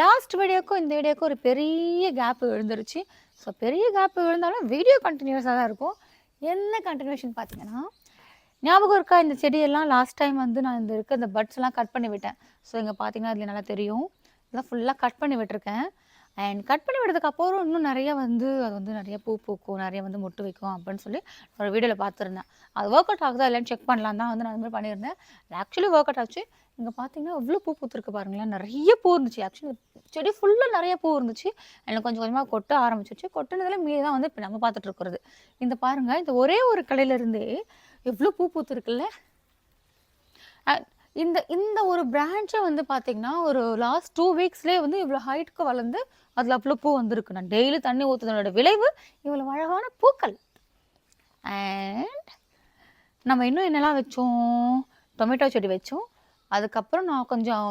Last வீடியோக்கும் இந்த வீடியோக்கும் ஒரு பெரிய கேப் விழுந்துருச்சு. ஸோ பெரிய கேப் விழுந்தாலும் வீடியோ கண்டினியூஸாக தான் இருக்கும். என்ன கண்டினியூஷன் பார்த்தீங்கன்னா ஞாபகம் இருக்கா? இந்த செடியெல்லாம் லாஸ்ட் டைம் வந்து நான் இந்த இருக்க இந்த பட்ஸ்லாம் கட் பண்ணி விட்டேன். ஸோ இங்கே பார்த்தீங்கன்னா அதில் நல்லா தெரியும். இதெல்லாம் ஃபுல்லாக கட் பண்ணி விட்டுருக்கேன். அண்ட் கட் பண்ணி விடுறதுக்கு அப்புறம் இன்னும் நிறைய வந்து அது வந்து நிறைய பூ பூக்கும் நிறைய வந்து மொட்டு வைக்கும் அப்படின்னு சொல்லி ஒரு வீடியோவில் பார்த்துருந்தேன். அது ஒர்க் அவுட் ஆகுதா இல்லைன்னு செக் பண்ணலாம் தான் வந்து நான் அது மாதிரி பண்ணியிருந்தேன். ஆக்சுவலி ஒர்க் அவுட் ஆச்சு. இங்கே பார்த்தீங்கன்னா இவ்வளோ பூ பூத்துருக்கு பாருங்களேன். நிறைய பூ இருந்துச்சு. ஆக்சுவலி செடி ஃபுல்லாக நிறைய பூ இருந்துச்சு. எனக்கு கொஞ்சம் கொஞ்சமாக கொட்ட ஆரம்பிச்சிச்சு கொட்டினதில் மீதி தான் வந்து இப்போ நம்ம பார்த்துட்டு இருக்கிறது. இந்த பாருங்கள் இந்த ஒரே ஒரு கலையிலேருந்தே எவ்வளோ பூ பூத்துருக்குல்ல. இந்த இந்த ஒரு பிரான்ச்சை வந்து பார்த்தீங்கன்னா ஒரு லாஸ்ட் டூ வீக்ஸ்லேயே வந்து இவ்வளோ ஹைட்டுக்கு வளர்ந்து அதில் அவ்வளோ பூ வந்திருக்கு. நான் டெய்லி தண்ணி ஊற்றுனதோட விளைவு இவ்வளோ அழகான பூக்கள். அண்ட் நம்ம இன்னும் என்னெல்லாம் வச்சோம்? டொமேட்டோ செடி வச்சோம். அதுக்கப்புறம் நான் கொஞ்சம்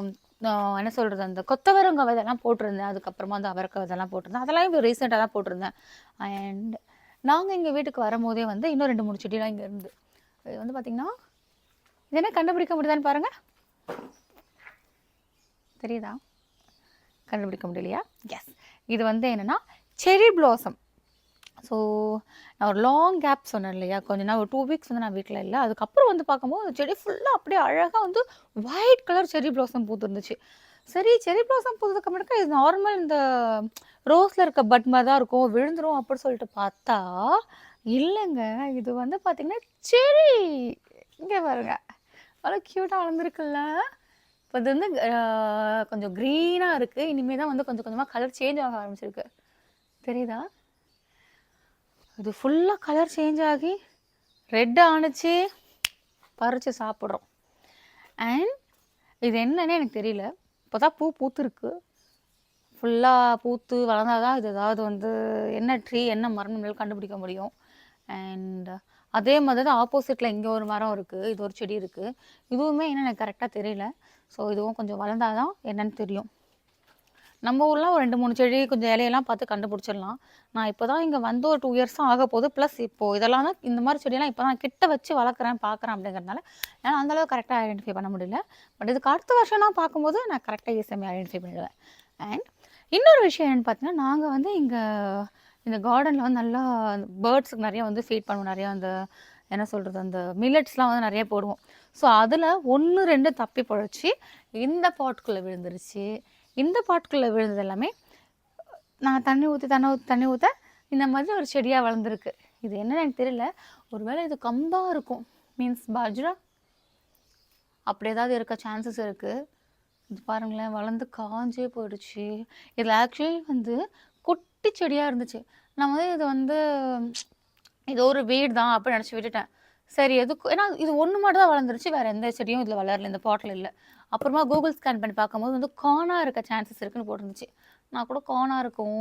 என்ன சொல்கிறது அந்த கொத்தவரங்க விதெல்லாம் போட்டிருந்தேன். அதுக்கப்புறமா அந்த அவரக்காய் விதெல்லாம் போட்டிருந்தேன். அதெல்லாம் இப்போ ரீசெண்டாக தான் போட்டிருந்தேன். அண்ட் நாங்கள் எங்கள் வீட்டுக்கு வரும்போதே வந்து இன்னும் ரெண்டு மூணு செடிலாம் இங்கே இருந்து. இது வந்து பார்த்திங்கன்னா இது என்ன கண்டுபிடிக்க முடியுதான்னு பாருங்கள் தெரியுதா? கண்டுபிடிக்க முடியலையா? எஸ் இது வந்து என்னென்னா செரி ப்ளாசம் ஸோ நான் ஒரு லாங் கேப் சொன்னேன் இல்லையா? கொஞ்ச நாள் ஒரு டூ வீக்ஸ் வந்து நான் வீட்டில் இல்லை. அதுக்கப்புறம் வந்து பார்க்கும்போது அந்த செடி ஃபுல்லாக அப்படியே அழகாக வந்து ஒயிட் கலர் செரி ப்ளாசம் பூத்துருந்துச்சு. சரி செரி ப்ளாசம் பூத்ததுக்கு அப்புறமேட்டுக்கா இது நார்மல் இந்த ரோஸில் இருக்க பட் மாதிரி தான் இருக்கும். விழுந்துரும் அப்படின்னு சொல்லிட்டு பார்த்தா இல்லைங்க. இது வந்து பார்த்திங்கன்னா செரி இங்கே பாருங்க. அவ்வளோ க்யூட்டாக வளர்ந்துருக்குல்ல? இப்போ இது வந்து கொஞ்சம் க்ரீனாக இருக்குது இனிமேல் தான் வந்து கொஞ்சம் கொஞ்சமாக கலர் சேஞ்ச் ஆக ஆரம்பிச்சிருக்கு. தெரியுதா? இது ஃபுல்லாக கலர் சேஞ்ச் ஆகி ரெட் ஆணுச்சு. பறித்து சாப்பிட்றோம். அண்ட் இது என்னன்னு எனக்கு தெரியல. இப்போ தான் பூ பூத்துருக்கு. ஃபுல்லாக பூத்து வளர்ந்தாதான் இது ஏதாவது வந்து என்ன ட்ரீ என்ன மரம் கண்டுபிடிக்க முடியும். அண்ட் அதே மாதிரி தான் ஆப்போசிட்டில் இங்கே ஒரு மரம் இருக்குது இது ஒரு செடி இருக்குது இதுவுமே என்ன எனக்கு கரெக்டாக தெரியல. ஸோ இதுவும் கொஞ்சம் வளர்ந்தாதான் என்னன்னு தெரியும். நம்ம ஊர்லாம் ஒரு ரெண்டு மூணு செடி கொஞ்சம் இலையெல்லாம் பார்த்து கண்டுபிடிச்சிடலாம். நான் இப்போ தான் இங்கே வந்து ஒரு டூ இயர்ஸும் ஆக போகுது. ப்ளஸ் இப்போது இதெல்லாம் தான் இந்த மாதிரி செடியெல்லாம் இப்போ தான் கிட்ட வச்சு வளர்க்குறேன் பார்க்குறேன் அப்படிங்கிறதுனால என்னால் அந்தளவுக்கு கரெக்டாக ஐடென்டிஃபை பண்ண முடியல. பட் இதுக்கு அடுத்த வருஷம் நான் பார்க்கும்போது நான் கரெக்டாக ஈஸியாக ஐடென்டிஃபை பண்ணிடுவேன். அண்ட் இன்னொரு விஷயம் என்னென்னு பார்த்தீங்கன்னா நாங்கள் வந்து இங்கே இந்த கார்டனில் வந்து நல்லா பேர்ட்ஸுக்கு நிறைய வந்து ஃபீட் பண்ணுவோம். நிறையா அந்த என்ன சொல்கிறது அந்த மில்லட்ஸ்லாம் வந்து நிறைய போடுவோம். ஸோ அதில் ஒன்று ரெண்டு தப்பி பொழைச்சி இந்த பாட்டுக்குள்ளே விழுந்துருச்சு. இந்த பாட்டுக்குள்ளே விழுந்தது எல்லாமே நான் தண்ணி ஊற்றி தண்ணி ஊற்றி தண்ணி ஊற்ற இந்த மாதிரி ஒரு செடியாக வளர்ந்துருக்கு. இது என்னன்னு எனக்கு தெரியல. ஒருவேளை இது கம்பாக இருக்கும். மீன்ஸ் பாஜ்ரா? அப்படி ஏதாவது இருக்க சான்சஸ் இருக்குது இது பாருங்களேன் வளர்ந்து காஞ்சே போயிடுச்சு. இதில் ஆக்சுவலி வந்து குட்டி செடியாக இருந்துச்சு. நான் வந்து இது வந்து இது ஒரு வீடு தான் அப்படின்னு நினச்சி விட்டுட்டேன். சரி எதுக்கு ஏன்னா இது ஒன்று மட்டும் தான் வளர்ந்துருச்சு வேறு எந்த செடியும் இதில் வளரல இந்த பாட்டில் இல்லை. அப்புறமா கூகுள் ஸ்கேன் பண்ணி பார்க்கும்போது வந்து கானாக இருக்க சான்சஸ் இருக்குன்னு போட்டிருந்துச்சு. நான் கூட கார்னாக இருக்கும்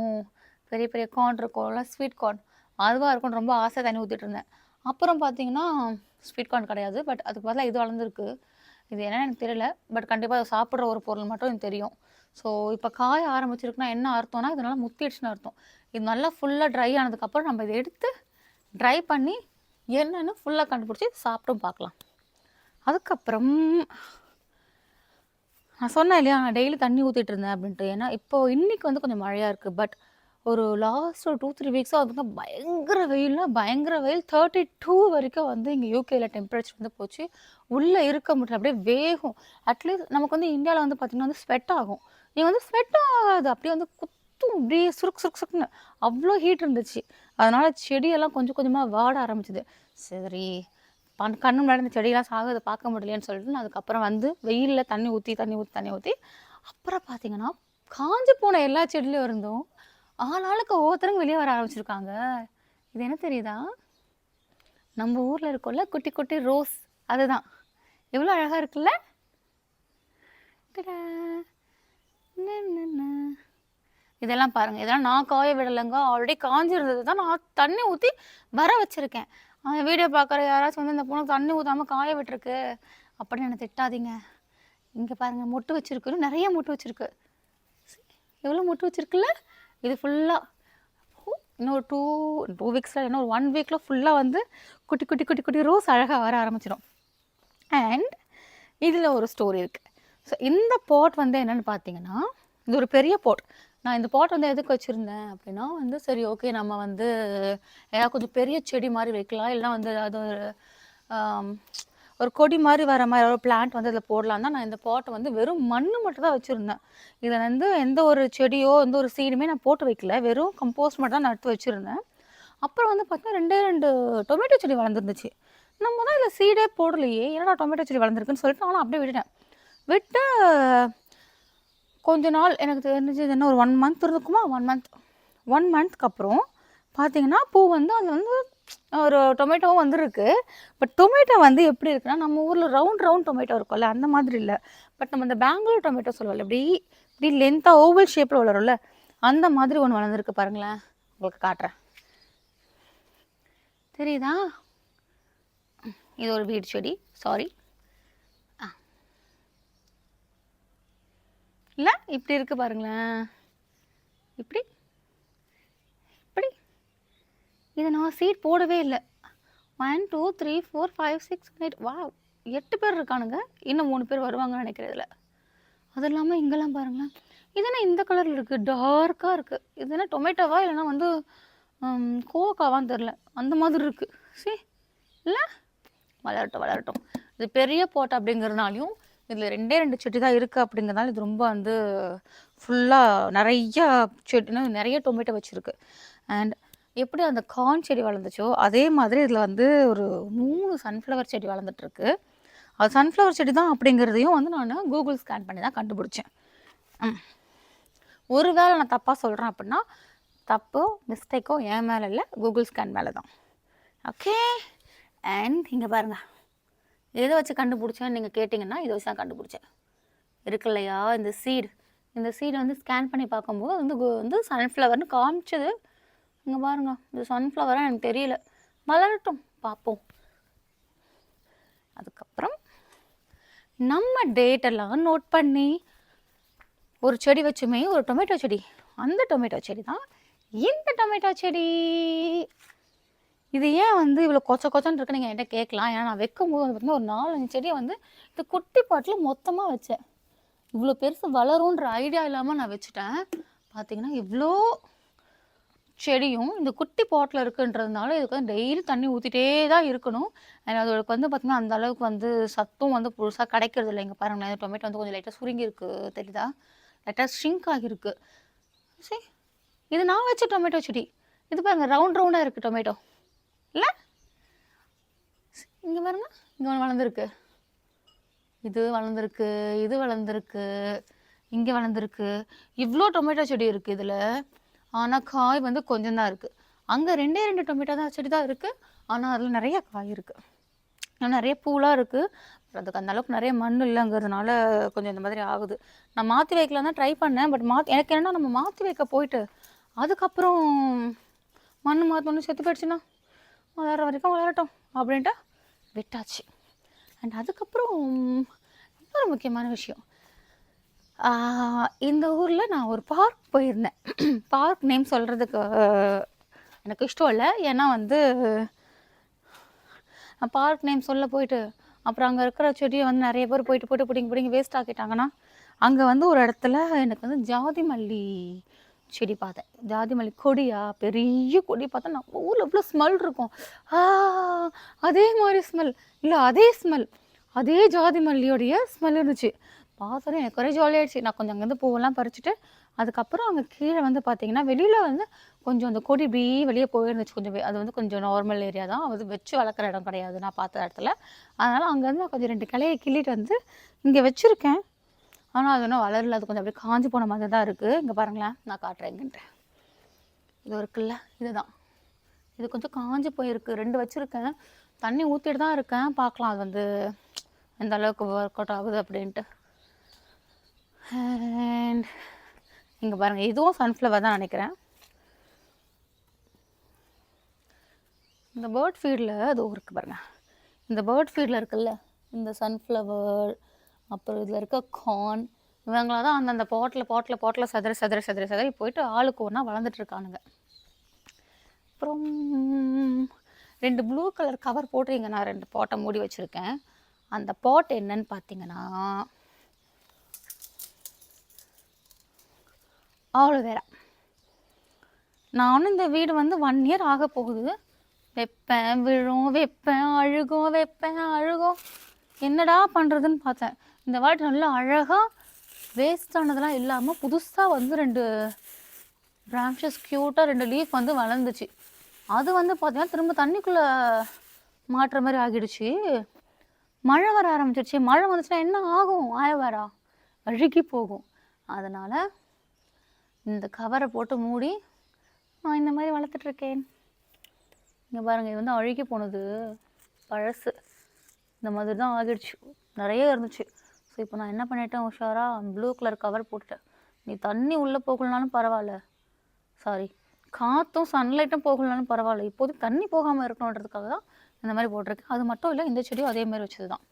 பெரிய பெரிய கார்ன் இருக்கும்ல ஸ்வீட் கார்ன் அதுவாக இருக்கும்னு ரொம்ப ஆசை தண்ணி ஊற்றிட்டு இருந்தேன். அப்புறம் பார்த்தீங்கன்னா ஸ்வீட் கார்ன் கிடையாது பட் அதுக்கு பதிலாக இது வளர்ந்துருக்கு. இது என்னன்னு எனக்கு தெரியல பட் கண்டிப்பாக அதை சாப்பிட்ற ஒரு பொருள் மட்டும் எனக்கு தெரியும். ஸோ இப்போ காய ஆரம்பிச்சிருக்குன்னா என்ன அர்த்தம்னா இதனால் முத்திடுச்சுன்னு அர்த்தம். இது நல்லா ஃபுல்லாக ட்ரை ஆனதுக்கப்புறம் நம்ம இதை எடுத்து ட்ரை பண்ணி என்னன்னு ஃபுல்லாக கண்டுபிடிச்சி சாப்பிட்டும் பார்க்கலாம். அதுக்கப்புறம் நான் சொன்னேன் இல்லையா நான் டெய்லி தண்ணி ஊற்றிட்டு இருந்தேன் அப்படின்ட்டு. ஏன்னா இப்போ இன்னைக்கு வந்து கொஞ்சம் மழையாக இருக்குது பட் ஒரு லாஸ்ட் ஒரு டூ த்ரீ வீக்ஸாக வந்து பயங்கர வெயில்னா பயங்கர வெயில் தேர்ட்டி டூ வரைக்கும் வந்து இங்கே யூகேயில் டெம்பரேச்சர் வந்து போச்சு. உள்ளே இருக்க முடியல அப்படியே வேகும். அட்லீஸ்ட் நமக்கு வந்து இந்தியாவில் வந்து பார்த்திங்கன்னா வந்து ஸ்வெட் ஆகும். நீ வந்து ஸ்வெட் ஆகாது. அப்படியே வந்து குத்தும் அப்படியே சுருக்கு சுருக்கு சுருக்குன்னு. அவ்வளோ ஹீட் இருந்துச்சு. அதனால் செடியெல்லாம் கொஞ்சம் கொஞ்சமாக வாட ஆரம்பிச்சுது. சரி பண் கண்ணு முன்னாடி இந்த செடியெல்லாம் சாகுது பார்க்க முடியலையேன்னு சொல்லிட்டு நான் அதுக்கப்புறம் வந்து வெயிலில் தண்ணி ஊற்றி தண்ணி ஊற்றி தண்ணி ஊற்றி அப்புறம் பார்த்தீங்கன்னா காஞ்சு போன எல்லா செடியிலையும் இருந்தும் ஆளாளுக்கு ஒவ்வொருத்தரும் வெளியே வர ஆரம்பிச்சிருக்காங்க. இது என்ன தெரியுதா? நம்ம ஊரில் இருக்கோம்ல குட்டி குட்டி ரோஸ் அதுதான். எவ்வளோ அழகாக இருக்குல்ல? இதெல்லாம் பாருங்க. இதெல்லாம் நான் காய விடலைங்க. ஆல்ரெடி காஞ்சிருந்தது தான் நான் தண்ணி ஊற்றி வர வச்சிருக்கேன். வீடியோ பார்க்குற யாராச்சும் வந்து இந்த பூனை தண்ணி ஊற்றாம காய விட்டுருக்கு அப்படின்னு என்னை திட்டாதீங்க. இங்கே பாருங்க மொட்டு வச்சிருக்கு. நிறைய மொட்டு வச்சிருக்கு. எவ்வளோ மொட்டு வச்சிருக்குல்ல? இது ஃபுல்லாக இன்னும் ஒரு டூ டூ வீக்ஸில் இன்னொரு ஒன் வீக்கில் ஃபுல்லாக வந்து குட்டி குட்டி குட்டி குட்டி ரோஸ் அழகாக வர ஆரம்பிச்சிடும். அண்ட் இதில் ஒரு ஸ்டோரி இருக்குது ஸோ இந்த பாட் வந்து என்னென்னு பார்த்தீங்கன்னா இது ஒரு பெரிய போட் நான் இந்த பாட் வந்து எதுக்கு வச்சுருந்தேன் அப்படின்னா வந்து சரி ஓகே நம்ம வந்து ஏதாவது கொஞ்சம் பெரிய செடி மாதிரி வைக்கலாம். இல்லைனா வந்து ஏதாவது ஒரு ஒரு கொடி மாதிரி வர மாதிரி ஒரு பிளான்ட் வந்து அதில் போடலாம் தான் நான் இந்த பாட்டை வந்து வெறும் மண் மட்டும் தான் வச்சுருந்தேன். இதில் வந்து எந்த ஒரு செடியோ எந்த ஒரு சீடுமே நான் போட்டு வைக்கல. வெறும் கம்போஸ்ட் மட்டும் தான் நட்டு வச்சுருந்தேன். அப்புறம் வந்து பார்த்தீங்கன்னா ரெண்டே ரெண்டு டொமேட்டோ செடி வளர்ந்துருந்துச்சு. நம்ம தான் இதில் சீடே போடலையே என்னடா டொமேட்டோ செடி வளர்ந்துருக்குன்னு சொல்லிட்டு நானும் அப்படியே விட்டுட்டேன். விட்டு கொஞ்ச நாள் எனக்கு தெரிஞ்சது என்ன ஒரு ஒன் மந்த் இருந்துக்குமா? ஒன் மந்த் ஒன் மந்த்க்கு அப்புறம் பார்த்தீங்கன்னா பூ வந்து அது வந்து ஒரு டொமேட்டோவும் வந்துருக்கு. பட் டொமேட்டோ வந்து எப்படி இருக்குன்னா நம்ம ஊரில் ரவுண்ட் ரவுண்ட் டொமேட்டோ இருக்கும்ல அந்த மாதிரி இல்லை. பட் நம்ம இந்த பெங்களூர் டொமேட்டோ சொல்லுவோம்ல இப்படி இப்படி லென்த்தாக ஓவல் ஷேப்பில் வளரும்ல அந்த மாதிரி ஒன்று வளர்ந்துருக்கு பாருங்களேன். உங்களுக்கு காட்டுறேன். தெரியுதா? இது ஒரு வீடு செடி. சாரி இல்லை இப்படி இருக்குது பாருங்களேன். இப்படி. இப்படி. இதை நான் சீட் போடவே இல்லை. One two three four five six eight வா எட்டு பேர் இருக்கானுங்க. இன்னும் மூணு பேர் வருவாங்கன்னு நினைக்கிறதுல அது இல்லாமல் இங்கெல்லாம் பாருங்களேன். இதுனா இந்த கலரில் இருக்குது டார்க்காக இருக்குது இது என்ன டொமேட்டோவா இல்லைன்னா வந்து கோவக்காவான்னு தெரில அந்த மாதிரி இருக்குது சரி இல்லை? வளரட்டும் வளரட்டும். இது பெரிய போட் அப்படிங்கிறதுனாலையும் இதில் ரெண்டே ரெண்டு செடி தான் இருக்குது அப்படிங்கிறதுனால இது ரொம்ப வந்து ஃபுல்லாக நிறையா செடினா நிறைய டொமேட்டோ வச்சுருக்கு. அண்ட் எப்படி அந்த கார்ன் செடி வளர்ந்துச்சோ அதே மாதிரி இதில் வந்து ஒரு மூணு சன்ஃப்ளவர் செடி வளர்ந்துட்டுருக்கு. அது சன்ஃப்ளவர் செடி தான் அப்படிங்கிறதையும் வந்து நான் கூகுள் ஸ்கேன் பண்ணி தான் கண்டுபிடிச்சேன். ஒரு வேளை நான் தப்பாக சொல்கிறேன் அப்படின்னா தப்போ மிஸ்டேக்கோ என் மேலே இல்லை கூகுள் ஸ்கேன் மேலே தான். ஓகே அண்ட் இங்கே பாருங்கள் எதை வச்சு கண்டுபிடிச்சேன்னு நீங்கள் கேட்டிங்கன்னா இதை வச்சு தான் கண்டுபிடிச்சேன். இருக்கு இல்லையா இந்த சீடு இந்த சீடை வந்து ஸ்கேன் பண்ணி பார்க்கும்போது வந்து கு- வந்து சன்ஃப்ளவர்னு காமிச்சது. இங்கே பாருங்கள் இது சன்ஃப்ளவராக எனக்கு தெரியல. வளரட்டும். பார்ப்போம். அதுக்கப்புறம் நம்ம டேட்டெல்லாம் நோட் பண்ணி ஒரு செடி வச்சுமே ஒரு டொமேட்டோ செடி. அந்த டொமேட்டோ செடி தான் இந்த டொமேட்டோ செடி. இது ஏன் வந்து இவ்வளோ கொச்ச கொச்சன்னு இருக்கு? நீங்கள் என்கிட்ட கேட்கலாம். ஏன்னா நான் வைக்கும் போது வந்து பார்த்தீங்கன்னா ஒரு நாலஞ்சு செடியை வந்து இந்த குட்டி பாட்டில் மொத்தமாக வச்சேன். இவ்வளோ பெருசு வளரும்ன்ற ஐடியா இல்லாமல் நான் வச்சுட்டேன். பார்த்தீங்கன்னா இவ்வளோ செடியும் இந்த குட்டி பாட்டில் இருக்குன்றதுனால இதுக்கு வந்து டெய்லி தண்ணி ஊற்றிட்டே தான் இருக்கணும். அண்ட் அதோடக்கு வந்து பார்த்திங்கன்னா அந்த அளவுக்கு வந்து சத்தும் வந்து புதுசாக கிடைக்கிறது இல்லை. இங்கே பாருங்களேன் இந்த டொமேட்டோ வந்து கொஞ்சம் லைட்டாக சுருங்கியிருக்கு தெரியுதா? லைட்டாக ஷ்ரிங்க் ஆகியிருக்கு. சரி இது நான் வச்ச டொமேட்டோ செடி. இது பாருங்க ரவுண்ட் ரவுண்டாக இருக்குது டொமேட்டோ இல்லை. இங்கே பாருங்க. இங்கே ஒன்று வளர்ந்துருக்கு. இது வளர்ந்துருக்கு இது வளர்ந்துருக்கு இங்கே வளர்ந்துருக்கு. இவ்வளோ டொமேட்டோ செடி இருக்குது இதில். ஆனால் காய் வந்து கொஞ்சம் தான் இருக்குது அங்கே ரெண்டே ரெண்டு டொமேட்டோ தான் செடி தான் இருக்குது ஆனால் அதில் நிறைய காய் இருக்குது நிறைய பூலாம் இருக்குது அதுக்கு அந்த அளவுக்கு நிறைய மண் இல்லைங்கிறதுனால கொஞ்சம் இந்த மாதிரி ஆகுது. நான் மாற்றி வைக்கலாம் தான் ட்ரை பண்ணேன். பட் மாற்றி எனக்கு என்னென்னா நம்ம மாற்றி வைக்க போயிட்டு அதுக்கப்புறம் மண் மாற்றணும் செத்து போயிடுச்சுன்னா? வளர வரைக்கும் வளரட்டும் அப்படின்ட்டு விட்டாச்சு. அண்ட் அதுக்கப்புறம் இன்னொரு முக்கியமான விஷயம். இந்த ஊரில் நான் ஒரு பார்க் போயிருந்தேன். பார்க் நேம் சொல்கிறதுக்கு எனக்கு இஷ்டம் இல்லை. ஏன்னா வந்து நான் பார்க் நேம் சொல்ல போயிட்டு அப்புறம் அங்கே இருக்கிற செடியை வந்து நிறைய பேர் போயிட்டு போயிட்டு பிடிங்கி பிடிங்கி வேஸ்ட் ஆக்கிட்டாங்கன்னா அங்கே வந்து ஒரு இடத்துல எனக்கு வந்து ஜாதி மல்லி செடி பார்த்தேன். ஜாதி மல்லி கொடியா? பெரிய கொடி பார்த்தா நம்ம ஊரில் எவ்வளோ ஸ்மெல் இருக்கும். ஆ, அதே மாதிரி ஸ்மெல் இல்லை அதே ஸ்மெல் அதே ஜாதி மல்லியோடைய ஸ்மெல் இருந்துச்சு. பார்த்தோன்னே எனக்கு ஒரே ஜாலியாகிடுச்சு நான் கொஞ்சம் அங்கேருந்து பூவெல்லாம் பறிச்சுட்டு அதுக்கப்புறம் அங்கே கீழே வந்து பார்த்தீங்கன்னா வெளியில் வந்து கொஞ்சம் அந்த கொடி இப்படி வெளியே போயிருந்துச்சு. கொஞ்சம் அது வந்து கொஞ்சம் நார்மல் ஏரியா தான். அது வச்சு வளர்க்குற இடம் கிடையாது. நான் பார்த்த இடத்துல. அதனால் அங்கேருந்து நான் கொஞ்சம் ரெண்டு கிளையை கிள்ளிட்டு வந்து இங்கே வச்சுருக்கேன். ஆனால் அது இன்னும் வளரல. அது கொஞ்சம் அப்படியே காஞ்சு போன மாதிரி தான் இருக்குது இங்கே பாருங்களேன். நான் காட்டுறேன் எங்கன்ட்டு இது இருக்குல்ல இதுதான். இது கொஞ்சம் காஞ்சு போயிருக்கு. ரெண்டு வச்சுருக்கேன். தண்ணி ஊற்றிட்டு தான் இருக்கேன். பார்க்கலாம் அது வந்து எந்த அளவுக்கு ஒர்க் அவுட் ஆகுது அப்படின்ட்டு. அண்ட் இங்கே பாருங்கள் இதுவும் சன்ஃப்ளவர் தான் நினைக்கிறேன். இந்த பேர்ட் ஃபீல்டில் அது இருக்குது பாருங்கள் இந்த பேர்ட் ஃபீல்டில் இருக்குல்ல இந்த சன்ஃப்ளவர் அப்புறம் இதில் இருக்க கார்ன் இவங்களாம் தான் அந்தந்த பாட்டில் பாட்டில் பாட்டில் சதுர சதுர சதுர சதுரி போயிட்டு ஆளுக்கு ஒன்றா வளர்ந்துட்டு இருக்கானுங்க. அப்புறம் ரெண்டு ப்ளூ கலர் கவர் போட்டு இங்கே நான் ரெண்டு பாட்டை மூடி வச்சுருக்கேன். அந்த பாட் என்னன்னு பார்த்தீங்கன்னா ஆலோவேரா நானும் இந்த வீடு வந்து ஒன் இயர் ஆக போகுது. வைப்பேன் விழும் வைப்பேன் அழுகும் வைப்பேன் அழுகும். என்னடா பண்ணுறதுன்னு பார்த்தேன். இந்த வாட்டி நல்லா அழகாக வேஸ்ட் ஆனதெல்லாம் இல்லாமல் புதுசாக வந்து ரெண்டு பிரான்ச்சஸ் க்யூட்டாக ரெண்டு லீஃப் வந்து வளர்ந்துச்சு. அது வந்து பார்த்தீங்கன்னா திரும்ப தண்ணிக்குள்ளே மாட்டுற மாதிரி ஆகிடுச்சு. மழை வர ஆரம்பிச்சிருச்சு. மழை வந்துச்சுன்னா என்ன ஆகும்? ஆயவாரா அழுகி போகும். அதனால் இந்த கவரை போட்டு மூடி நான் இந்த மாதிரி வளர்த்துட்ருக்கேன் இங்கே பாருங்கள் இது வந்து அழுகி போனது. பழசு. இந்த மாதிரி தான் ஆகிடுச்சு. நிறைய இருந்துச்சு. ஸோ இப்போ நான் என்ன பண்ணிட்டேன் உஷாராக ப்ளூ கலர் கவர் போட்டுட்டேன். நீ தண்ணி உள்ளே போகலனாலும் பரவாயில்ல. சாரி காற்றும் சன்லைட்டும் போகலனாலும் பரவாயில்ல. இப்போதைக்கு தண்ணி போகாமல் இருக்கணுன்றதுக்காக தான் இந்த மாதிரி போட்டிருக்கேன். அது மட்டும் இல்லை இந்த செடியும் அதே மாதிரி வச்சது தான்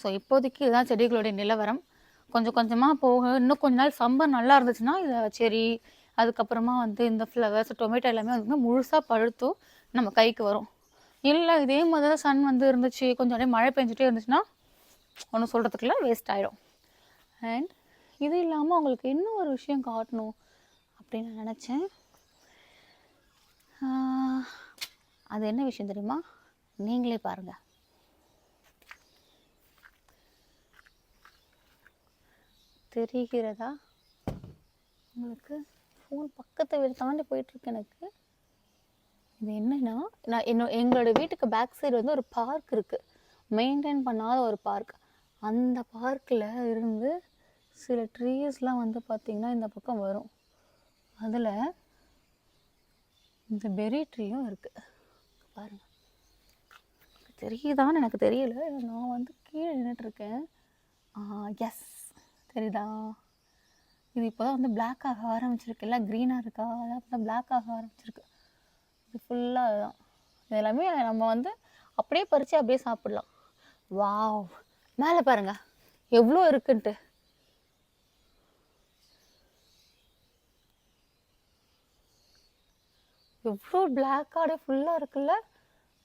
ஸோ இப்போதைக்கு இதுதான் செடிகளுடைய நிலவரம். கொஞ்சம் கொஞ்சமாக போக இன்னும் கொஞ்ச நாள் சம்மர் நல்லா இருந்துச்சுன்னா இதை செரி அதுக்கப்புறமா வந்து இந்த ஃப்ளவர்ஸ் டொமேட்டோ எல்லாமே வந்து முழுசாக பழுத்தும் நம்ம கைக்கு வரும். இல்லை இதே மாதிரி தான் சன் வந்து இருந்துச்சு. கொஞ்சம் அப்படியே மழை பெஞ்சிட்டே இருந்துச்சுன்னா ஒன்றும் சொல்கிறதுக்குள்ள வேஸ்ட் ஆயிடும் அண்ட் இது இல்லாமல் அவங்களுக்கு இன்னும் ஒரு விஷயம் காட்டணும் அப்படின்னு நான் நினச்சேன். அது என்ன விஷயம் தெரியுமா? நீங்களே பாருங்கள் தெரிகிறதா? உங்களுக்கு ஃபோன் பக்கத்து வீடு தாண்டி போயிட்டுருக்கு எனக்கு. இது என்னன்னா நான் என்னோ எங்களோட வீட்டுக்கு பேக் சைடு வந்து ஒரு பார்க் இருக்குது மெயின்டைன் பண்ணாத ஒரு பார்க் அந்த பார்க்கில் இருந்து சில ட்ரீஸ்லாம் வந்து பார்த்திங்கன்னா இந்த பக்கம் வரும். அதில் இந்த பெரி ட்ரீயும் இருக்குது பாருங்கள் தெரியுதான்னு எனக்கு தெரியல. நான் வந்து கீழே நின்றுட்டுருக்கேன் எஸ் தெரியுதா? இது இப்போ தான் வந்து பிளாக் ஆக ஆரம்பிச்சிருக்கு. எல்லாம் க்ரீனாக இருக்கா? அதான் இப்போ தான் black ஆக ஆரம்பிச்சிருக்கு. இது ஃபுல்லாக அதுதான் இது எல்லாமே நம்ம வந்து அப்படியே பறித்து அப்படியே சாப்பிடலாம். வாவ். மேலே பாருங்க. எவ்வளோ இருக்குன்ட்டு. எவ்வளோ பிளாக்காடே ஃபுல்லாக இருக்குல்ல.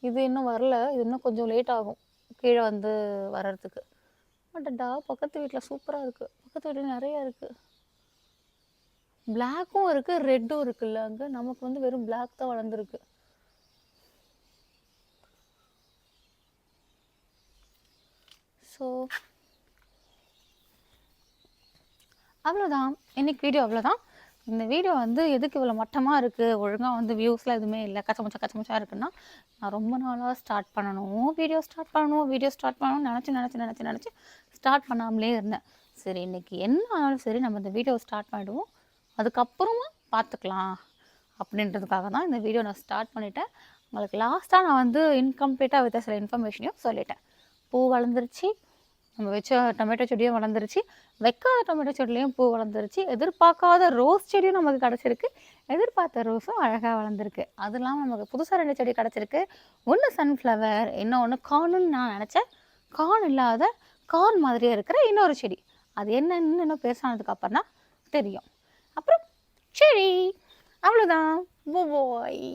இது இன்னும் வரல. இது இன்னும் கொஞ்சம் லேட் ஆகும். கீழே வந்து வர்றதுக்கு. அடடா பக்கத்து வீட்டில் சூப்பராக இருக்குது பக்கத்து வீட்டில் நிறையா இருக்குது பிளாக்கும் இருக்குது ரெட்டும் இருக்குல்ல அங்கே? நமக்கு வந்து வெறும் பிளாக் தான் வளர்ந்துருக்கு. ஸோ அவ்வளோதான் இன்னைக்கு வீடியோ அவ்வளோதான் இந்த வீடியோ வந்து எதுக்கு இவ்வளோ மட்டமாக இருக்குது ஒழுங்காக வந்து வியூஸ்லாம் எதுவுமே இல்லை. கச்சமுச்சா கச்சமுச்சா இருக்குன்னா நான் ரொம்ப நாளாக ஸ்டார்ட் பண்ணணும். வீடியோ ஸ்டார்ட் பண்ணணும் வீடியோ ஸ்டார்ட் பண்ணணும்னு நினச்சி நினச்சி நினச்சி நினச்சி ஸ்டார்ட் பண்ணாமலே இருந்தேன். சரி இன்னைக்கு என்ன ஆனாலும் சரி நம்ம இந்த வீடியோ ஸ்டார்ட் பண்ணிடுவோம். அதுக்கப்புறமா பார்த்துக்கலாம் அப்படின்றதுக்காக தான் இந்த வீடியோ நான் ஸ்டார்ட் பண்ணிட்டேன். உங்களுக்கு லாஸ்ட்டாக நான் வந்து இன்கம்ப்ளீட்டாக வைத்த சில இன்ஃபர்மேஷனையும் சொல்லிட்டேன். பூ வளர்ந்துருச்சு நம்ம வச்ச டொமேட்டோ செடியும் வளர்ந்துருச்சு வைக்காத டொமேட்டோ செடிலையும் பூ வளர்ந்துருச்சு எதிர்பார்க்காத ரோஸ் செடியும் நமக்கு கிடச்சிருக்கு எதிர்பார்த்த ரோஸும் அழகாக வளர்ந்துருக்கு. அது இல்லாமல் நமக்கு புதுசாக ரெண்டு செடி கிடச்சிருக்கு. ஒன்று சன்ஃப்ளவர் இன்னொன்று கார்னுன்னு நான் நினச்சேன். கார்ன் இல்லாத கார்ன் மாதிரியே இருக்கிற இன்னொரு செடி. அது என்னன்னு இன்னும் பெருசானதுக்கு அப்புறம் தான் தெரியும். அப்புறம் சரி அவ்வளோதான் போய்